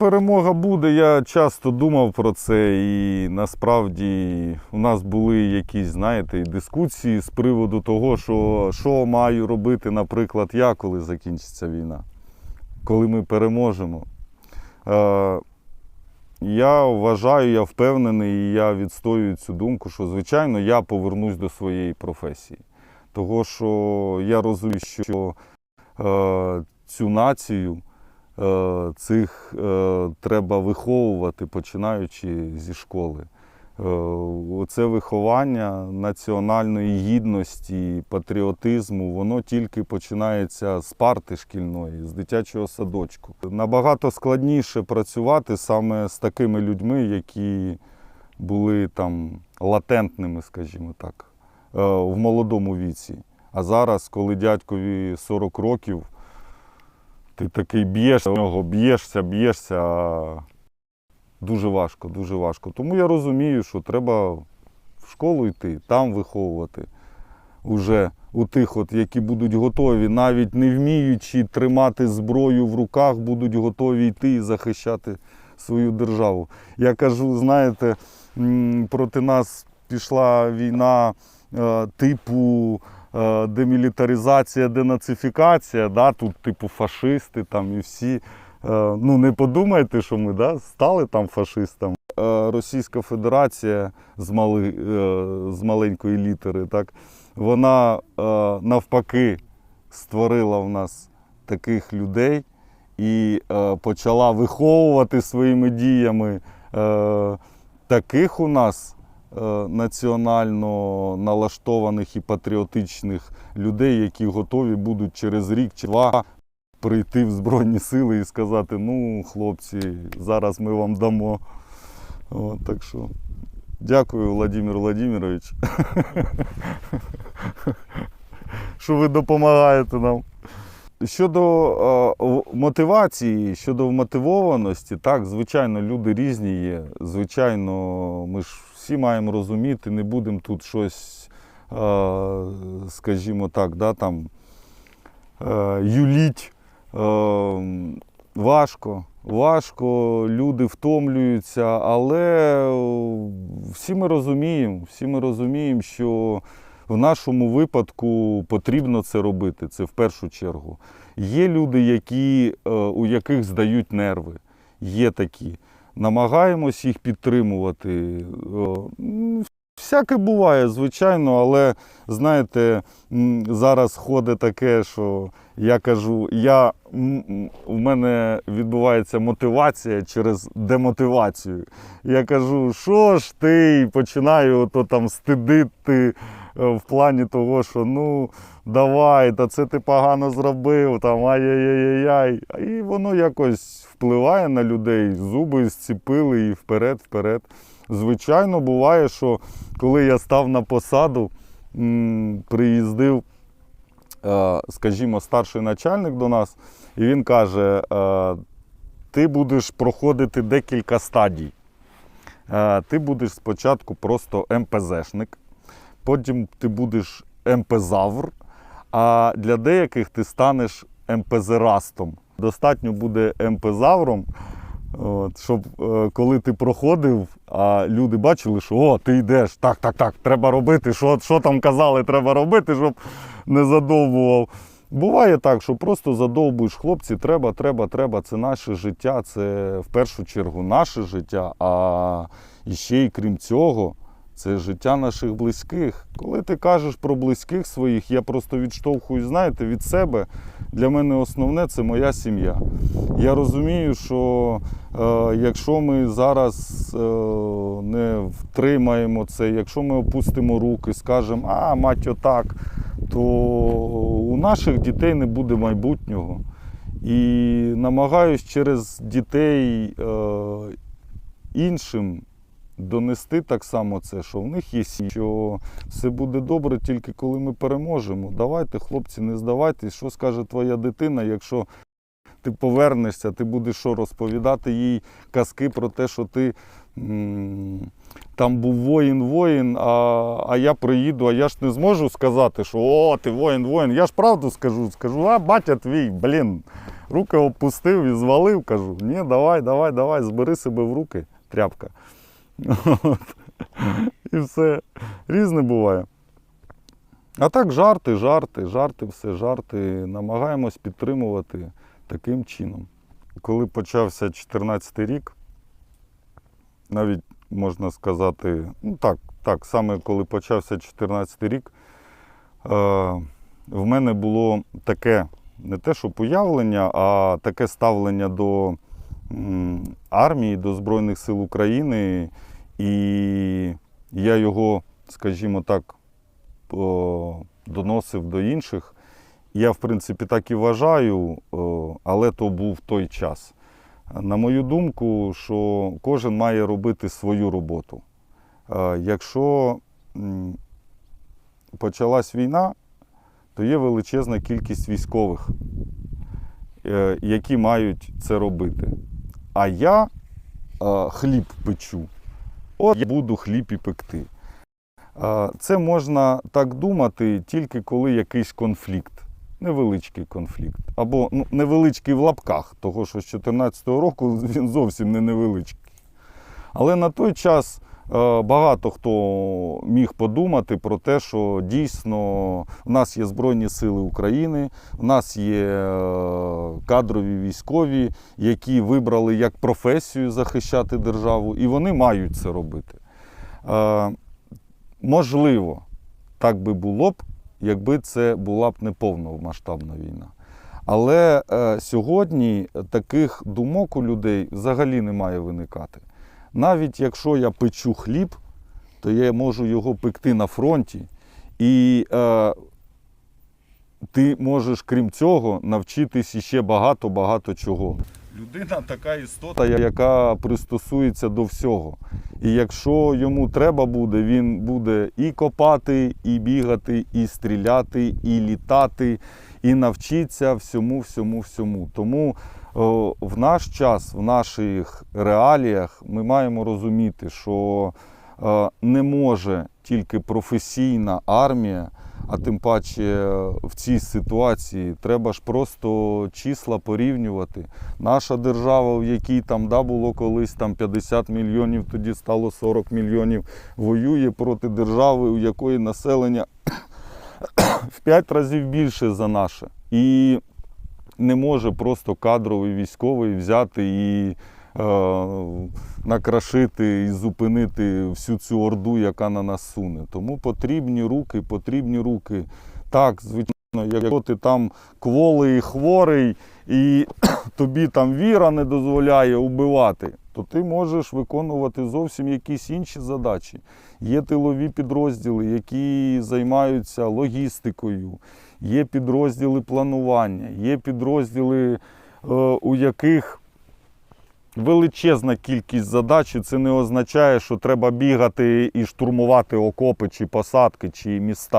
Перемога буде. Я часто думав про це, і насправді у нас були якісь, знаєте, дискусії з приводу того, що, що маю робити, наприклад, я, коли закінчиться війна, коли ми переможемо. Е, я вважаю, я впевнений, і я відстоюю цю думку, що, звичайно, я повернусь до своєї професії. Того, що я розумію, що е, цю націю цих е, треба виховувати, починаючи зі школи. Е, Оце виховання національної гідності, патріотизму, воно тільки починається з парти шкільної, з дитячого садочку. Набагато складніше працювати саме з такими людьми, які були там латентними, скажімо так, е, в молодому віці. А зараз, коли дядькові 40 років, ти такий б'єш нього, б'єшся, б'єшся. Дуже важко, дуже важко. Тому я розумію, що треба в школу йти, там виховувати уже у тих, от, які будуть готові, навіть не вміючи тримати зброю в руках, будуть готові йти і захищати свою державу. Я кажу, знаєте, проти нас пішла війна е, типу демілітаризація, денацифікація, да? тут типу фашисти там і всі. Е, Ну, не подумайте, що ми да, стали там фашистами. Е, Російська Федерація з, мали, е, з маленької літери, так, вона е, навпаки створила в нас таких людей і е, почала виховувати своїми діями е, таких у нас е, національно налаштованих і патріотичних людей, які готові будуть через рік чи два прийти в Збройні Сили і сказати: ну, хлопці, зараз ми вам дамо. От, так що дякую, Владимир Владимирович, що ви допомагаєте нам. Щодо е, мотивації, щодо вмотивованості, так, звичайно, люди різні є. Звичайно, ми ж всі маємо розуміти, не будемо тут щось, е, скажімо так, да, там, е, юліть. Е, важко, важко, люди втомлюються, але всі ми розуміємо, всі ми розуміємо, що в нашому випадку потрібно це робити, це в першу чергу. Є люди, які, у яких здають нерви, є такі. Намагаємось їх підтримувати. Всяке буває, звичайно, але знаєте, зараз ходить таке, що я кажу, я, м, мене відбувається мотивація через демотивацію. Я кажу, що ж ти, починаю ото там стидити в плані того, що ну давай, та це ти погано зробив, там ай-яй-яй-яй. І воно якось впливає на людей, зуби зціпили і вперед, вперед. Звичайно, буває, що коли я став на посаду, приїздив, е, скажімо, старший начальник до нас, і він каже: е, ти будеш проходити декілька стадій. Е, Ти будеш спочатку просто МПЗшник, потім ти будеш МПЗавр, а для деяких ти станеш МПЗрастом. Достатньо буде МПЗавром, От, щоб е, коли ти проходив, а люди бачили, що о, ти йдеш, так, так, так, треба робити, що, що там казали, треба робити, щоб не задовбував. Буває так, що просто задовбуєш хлопці, треба, треба, треба. Це наше життя, це в першу чергу наше життя. А ще й крім цього, це життя наших близьких. Коли ти кажеш про близьких своїх, я просто відштовхую, знаєте, від себе. Для мене основне це моя сім'я. Я розумію, що е, якщо ми зараз е, не втримаємо це, якщо ми опустимо руки, скажемо, а мать отак, то у наших дітей не буде майбутнього. І намагаюсь через дітей е, іншим донести так само це, що в них є сім'я, що все буде добре тільки коли ми переможемо. Давайте, хлопці, не здавайтесь, що скаже твоя дитина, якщо ти повернешся, ти будеш що розповідати їй казки про те, що ти там був воїн, воїн, а, а я приїду, а я ж не зможу сказати, що о, ти воїн, воїн. Я ж правду скажу, скажу, а батя твій, блін, руки опустив і звалив, кажу, ні, давай, давай, давай, збери себе в руки, тряпка. І все. Різне буває. А так жарти, жарти, жарти, все, жарти. Намагаємось підтримувати таким чином. Коли почався 2014 рік, навіть можна сказати, ну так, так, саме коли почався 2014 рік, е, в мене було таке не те, що уявлення, а таке ставлення до армії, до Збройних сил України. І я його, скажімо так, доносив до інших. Я, в принципі, так і вважаю, але то був той час. На мою думку, що кожен має робити свою роботу. Е, Якщо почалась війна, то є величезна кількість військових, е, які мають це робити. А я е, хліб печу. От я буду хліб і пекти. Це можна так думати тільки коли якийсь конфлікт, невеличкий конфлікт. Або ну, невеличкий в лапках, того що з 2014 року він зовсім не невеличкий. Але на той час багато хто міг подумати про те, що дійсно в нас є Збройні Сили України, в нас є е, кадрові військові, які вибрали як професію захищати державу, і вони мають це робити. Е, Можливо, так би було б, якби це була б не повномасштабна війна. Але е, сьогодні таких думок у людей взагалі не має виникати. Навіть якщо я печу хліб, то я можу його пекти на фронті, і е, ти можеш, крім цього, навчитись іще багато-багато чого. Людина така істота, яка пристосується до всього. І якщо йому треба буде, він буде і копати, і бігати, і стріляти, і літати, і навчиться всьому, всьому, всьому. Тому в наш час, в наших реаліях, ми маємо розуміти, що е, не може тільки професійна армія, а тим паче е, в цій ситуації треба ж просто числа порівнювати. Наша держава, в якій там да, було колись там 50 мільйонів, тоді стало 40 мільйонів, воює проти держави, у якої населення в 5 разів більше за наше. І не може просто кадровий військовий взяти і е, накрашити і зупинити всю цю орду, яка на нас суне. Тому потрібні руки, потрібні руки. Так, звичайно, якщо ти там кволий, і хворий, і тобі там віра не дозволяє убивати, то ти можеш виконувати зовсім якісь інші задачі. Є тилові підрозділи, які займаються логістикою, є підрозділи планування, є підрозділи, е, у яких величезна кількість задач, і це не означає, що треба бігати і штурмувати окопи чи посадки, чи міста.